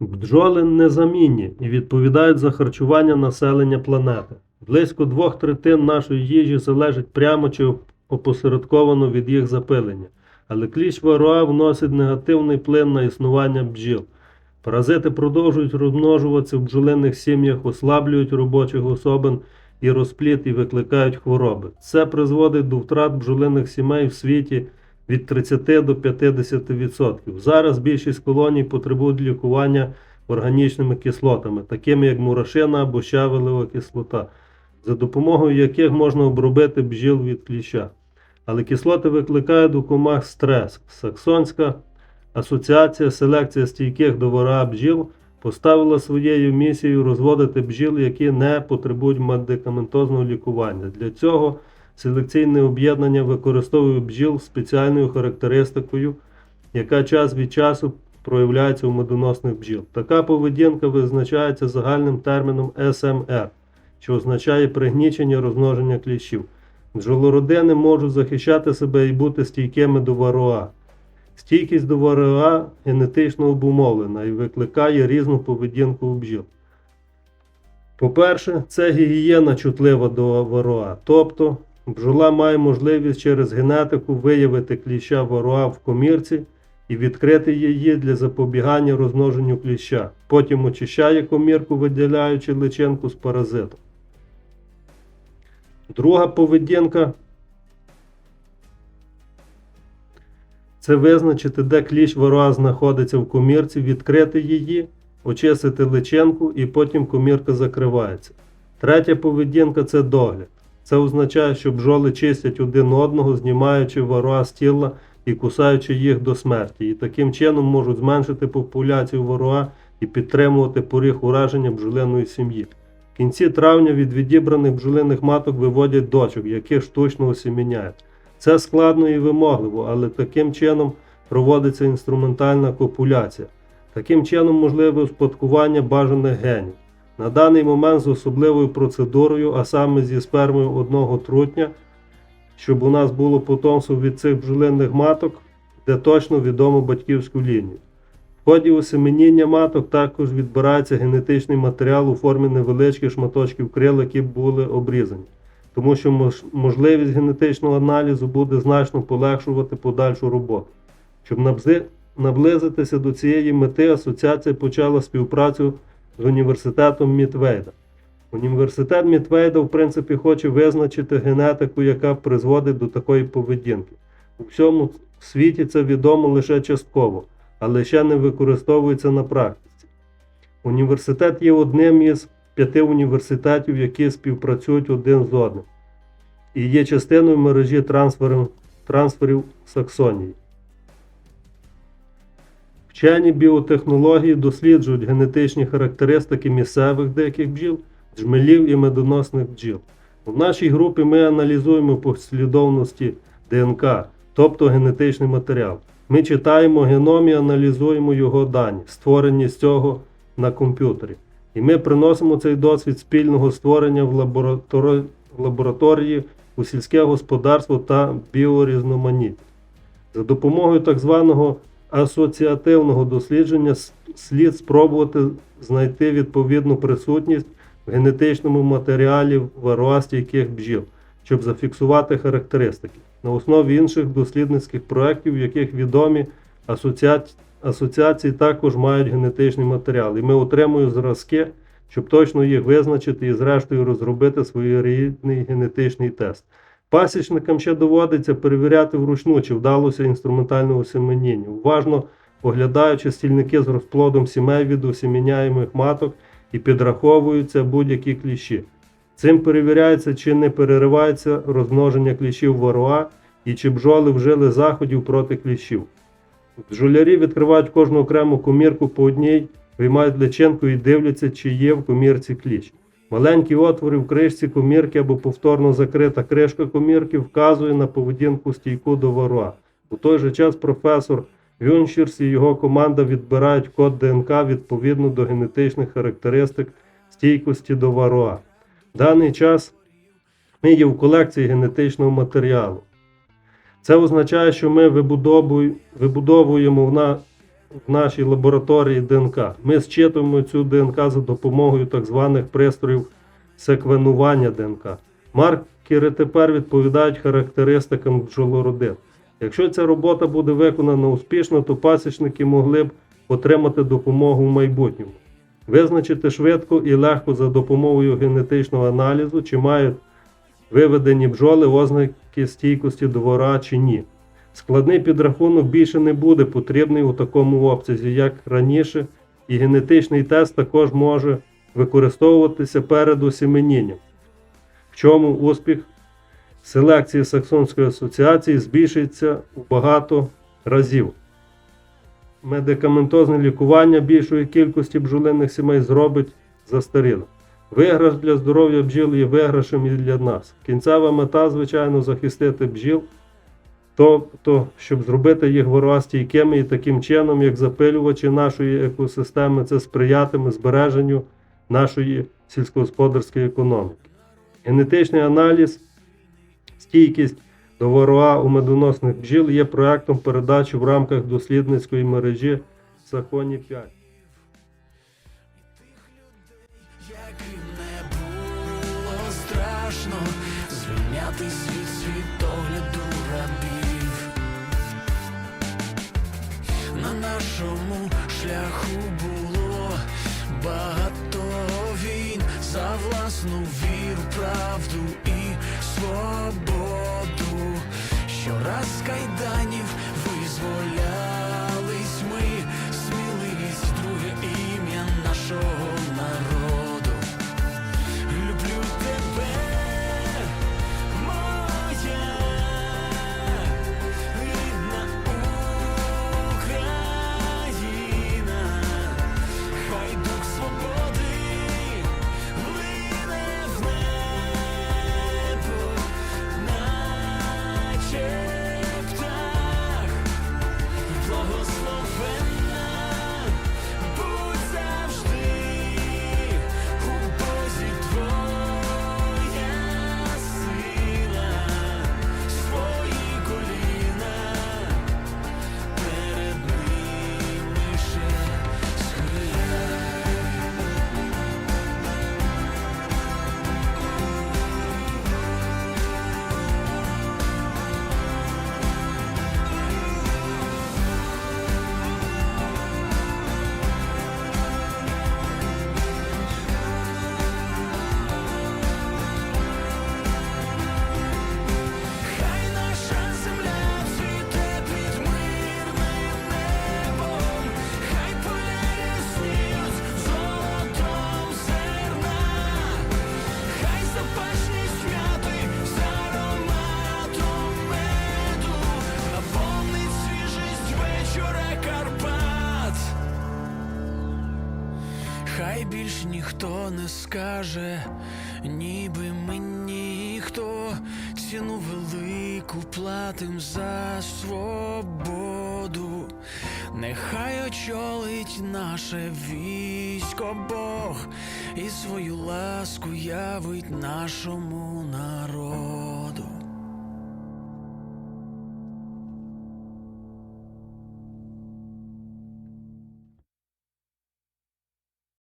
Бджоли незамінні і відповідають за харчування населення планети. Близько двох третин нашої їжі залежить прямо чи опосередковано від їх запилення. Але кліщ варуа вносить негативний вплив на існування бджіл. Паразити продовжують розмножуватися в бджолиних сім'ях, ослаблюють робочих особин і розпліт і викликають хвороби. Це призводить до втрат бджолиних сімей в світі від 30 до 50%. Зараз більшість колоній потребують лікування органічними кислотами, такими як мурашина або щавелева кислота, за допомогою яких можна обробити бджіл від кліща. Але кислоти викликають у комах стрес. Саксонська асоціація селекція стійких до вора бджіл поставила своєю місією розводити бджіл, які не потребують медикаментозного лікування. Для цього селекційне об'єднання використовує бджіл спеціальною характеристикою, яка час від часу проявляється у медоносних бджіл. Така поведінка визначається загальним терміном СМР, що означає пригнічення розмноження кліщів. Бджолородини можуть захищати себе і бути стійкими до вароа. Стійкість до вароа генетично обумовлена і викликає різну поведінку у бджіл. По-перше, це гігієна чутлива до вароа, тобто бджола має можливість через генетику виявити кліща вароа в комірці і відкрити її для запобігання розмноженню кліща. Потім очищає комірку, виділяючи личинку з паразитом. Друга поведінка це визначити, де кліщ варуа знаходиться в комірці, відкрити її, очистити личинку і потім комірка закривається. Третя поведінка це догляд. Це означає, що бджоли чистять один одного, знімаючи варуа з тіла і кусаючи їх до смерті. І таким чином можуть зменшити популяцію варуа і підтримувати поріг ураження бджолиної сім'ї. В кінці травня від відібраних бджолиних маток виводять дочок, яких штучно осіміняють. Це складно і вимогливо, але таким чином проводиться інструментальна копуляція. Таким чином можливе успадкування бажаних генів. На даний момент з особливою процедурою, а саме зі спермою одного трутня, щоб у нас було потомство від цих бджолиних маток, де точно відомо батьківську лінію. В ході осеменіння маток також відбирається генетичний матеріал у формі невеличких шматочків крил, які були обрізані, тому що можливість генетичного аналізу буде значно полегшувати подальшу роботу. Щоб наблизитися до цієї мети, асоціація почала співпрацю з університетом Мітвейда. Університет Мітвейда, в принципі, хоче визначити генетику, яка призводить до такої поведінки. У всьому світі це відомо лише частково, але ще не використовується на практиці. Університет є одним із п'яти університетів, які співпрацюють один з одним, і є частиною мережі трансферів, трансферів Саксонії. Вчені біотехнології досліджують генетичні характеристики місцевих деяких бджіл, джмелів і медоносних бджіл. У нашій групі ми аналізуємо послідовності ДНК, тобто генетичний матеріал. Ми читаємо геном і аналізуємо його дані, створені з цього на комп'ютері. І ми приносимо цей досвід спільного створення в, лаборатори... лабораторії у сільське господарство та біорізноманіття. За допомогою так званого асоціативного дослідження слід спробувати знайти відповідну присутність в генетичному матеріалі варуастійких бджіл, щоб зафіксувати характеристики. На основі інших дослідницьких проєктів, в яких відомі асоціаці... асоціації також мають генетичний матеріал, і ми отримуємо зразки, щоб точно їх визначити і зрештою розробити своєрідний генетичний тест. Пасічникам ще доводиться перевіряти вручну, чи вдалося інструментальне осеменіння, уважно оглядаючи стільники з розплодом сімей від осіміняємих маток і підраховуються будь-які кліщі. Цим перевіряється, чи не переривається розмноження кліщів варуа і чи бджоли вжили заходів проти кліщів. Бджолярі відкривають кожну окрему комірку по одній, виймають личинку і дивляться, чи є в комірці кліщ. Маленькі отвори в кришці комірки або повторно закрита кришка комірки вказує на поведінку стійку до варуа. У той же час професор Вюншірс і його команда відбирають код ДНК відповідно до генетичних характеристик стійкості до варуа. В даний час ми є в колекції генетичного матеріалу. Це означає, що ми вибудовуємо в, в нашій лабораторії ДНК. Ми зчитуємо цю ДНК за допомогою так званих пристроїв секвенування ДНК. Маркери тепер відповідають характеристикам бджолородин. Якщо ця робота буде виконана успішно, то пасічники могли б отримати допомогу в майбутньому. Визначити швидко і легко за допомогою генетичного аналізу, чи мають виведені бджоли ознаки стійкості до вора чи ні. Складний підрахунок більше не буде потрібний у такому обсязі, як раніше, і генетичний тест також може використовуватися перед осіменінням. В чому успіх селекції Саксонської асоціації збільшиться у багато разів. Медикаментозне лікування більшої кількості бджолиних сімей зробить застарілим. Виграш для здоров'я бджіл є виграшем і для нас. Кінцева мета, звичайно, захистити бджіл, тобто, щоб зробити їх воростійкими і таким чином, як запилювачі нашої екосистеми, це сприятиме збереженню нашої сільськогосподарської економіки. Генетичний аналіз, стійкість до ворога у медоносних бджіл є проектом передачі в рамках дослідницької мережі Сахоні 5. Яким не було страшно звільняти світ світогляду рабів. На нашому шляху було багато війн за власну віру, правду і свободу. Щораз з Хай більш ніхто не скаже, ніби мені хто ціну велику платим за свободу. Нехай очолить наше військо Бог і свою ласку явить нашому народу.